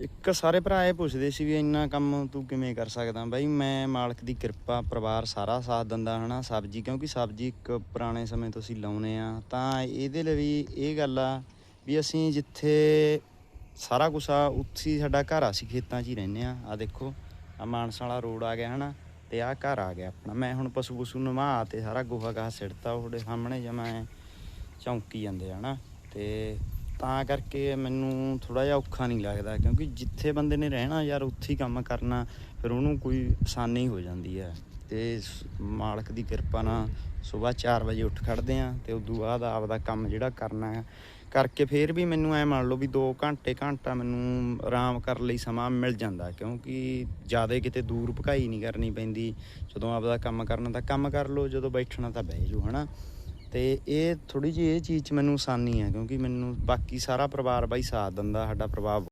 ਇੱਕ ਸਾਰੇ ਭਰਾ ਇਹ ਪੁੱਛਦੇ ਸੀ ਵੀ ਇੰਨਾ ਕੰਮ ਤੂੰ ਕਿਵੇਂ ਕਰ ਸਕਦਾ? ਬਾਈ, ਮੈਂ ਮਾਲਕ ਦੀ ਕਿਰਪਾ, ਪਰਿਵਾਰ ਸਾਰਾ ਸਾਥ ਦਿੰਦਾ, ਹਨਾ, ਸਬਜ਼ੀ, ਕਿਉਂਕਿ ਸਬਜ਼ੀ ਇੱਕ ਪੁਰਾਣੇ ਸਮੇਂ ਤੋਂ ਅਸੀਂ ਲਾਉਨੇ ਆ ਤਾਂ ਇਹਦੇ ਲਈ ਵੀ ਇਹ ਗੱਲ ਆ ਵੀ ਅਸੀਂ ਜਿੱਥੇ ਸਾਰਾ ਕੁਛ ਆ, ਉੱਥੇ ਸਾਡਾ ਘਰ ਆ, ਅਸੀਂ ਖੇਤਾਂ 'ਚ ਹੀ ਰਹਿੰਦੇ ਆ ਆ ਦੇਖੋ ਆ ਮਾਨਸਾ ਵਾਲਾ ਰੋਡ ਆ ਗਿਆ, ਹਨਾ, ਤੇ ਆ ਘਰ ਆ ਗਿਆ ਆਪਣਾ। ਮੈਂ ਹੁਣ ਪਸ਼ੂ ਪਸ਼ੂ ਨਵਾ ਤੇ ਸਾਰਾ ਗੋਹਾ ਗਾਹ ਸਿੜਤਾ ਉਹਦੇ ਸਾਹਮਣੇ ਜਮਾ ਚੌਂਕੀ ਜਾਂਦੇ ਆ, ਹਨਾ, ਤੇ ਤਾਂ ਕਰਕੇ ਮੈਨੂੰ ਥੋੜਾ ਜਿਹਾ ਔਖਾ ਨਹੀਂ ਲੱਗਦਾ, ਕਿਉਂਕਿ ਜਿੱਥੇ ਬੰਦੇ ਨੇ ਰਹਿਣਾ ਯਾਰ, ਉੱਥੇ ਹੀ ਕੰਮ ਕਰਨਾ, ਫਿਰ ਉਹਨੂੰ ਕੋਈ ਆਸਾਨੀ ਹੋ ਜਾਂਦੀ ਹੈ। ਤੇ ਸ- ਮਾਲਕ ਦੀ ਕਿਰਪਾ ਨਾਲ ਸਵੇਰ 4 ਵਜੇ ਉੱਠ ਖੜਦੇ ਆ ਤੇ ਤੋਂ ਬਾਅਦ ਆਪਦਾ ਕੰਮ ਜਿਹੜਾ ਕਰਨਾ ਹੈ, ਕਰਕੇ ਫੇਰ ਵੀ ਮੈਨੂੰ ਐ ਮੰਨ ਲਓ ਵੀ 2 ਘੰਟੇ ਘੰਟਾ ਮੈਨੂੰ ਆਰਾਮ ਕਰਨ ਲਈ ਸਮਾਂ ਮਿਲ ਜਾਂਦਾ, ਕਿਉਂਕਿ ਜ਼ਿਆਦਾ ਕਿਤੇ ਦੂਰ ਭਕਾਈ ਨਹੀਂ ਕਰਨੀ ਪੈਂਦੀ। ਜਦੋਂ ਆਪਦਾ ਕੰਮ ਕਰਨਾ ਤਾਂ ਕੰਮ ਕਰ ਲਓ, ਜਦੋਂ ਬੈਠਣਾ ਤਾਂ ਬਹਿ ਜਾਓ, ਹਨਾ? ਤੇ ਇਹ ਥੋੜੀ ਜਿਹੀ ਇਹ ਚੀਜ਼ 'ਚ ਮੈਨੂੰ ਆਸਾਨੀ ਹੈ ਕਿਉਂਕਿ ਮੈਨੂੰ ਬਾਕੀ ਸਾਰਾ ਪਰਿਵਾਰ ਬਾਈ ਸਾਥ ਦਿੰਦਾ, ਸਾਡਾ ਪਰਿਵਾਰ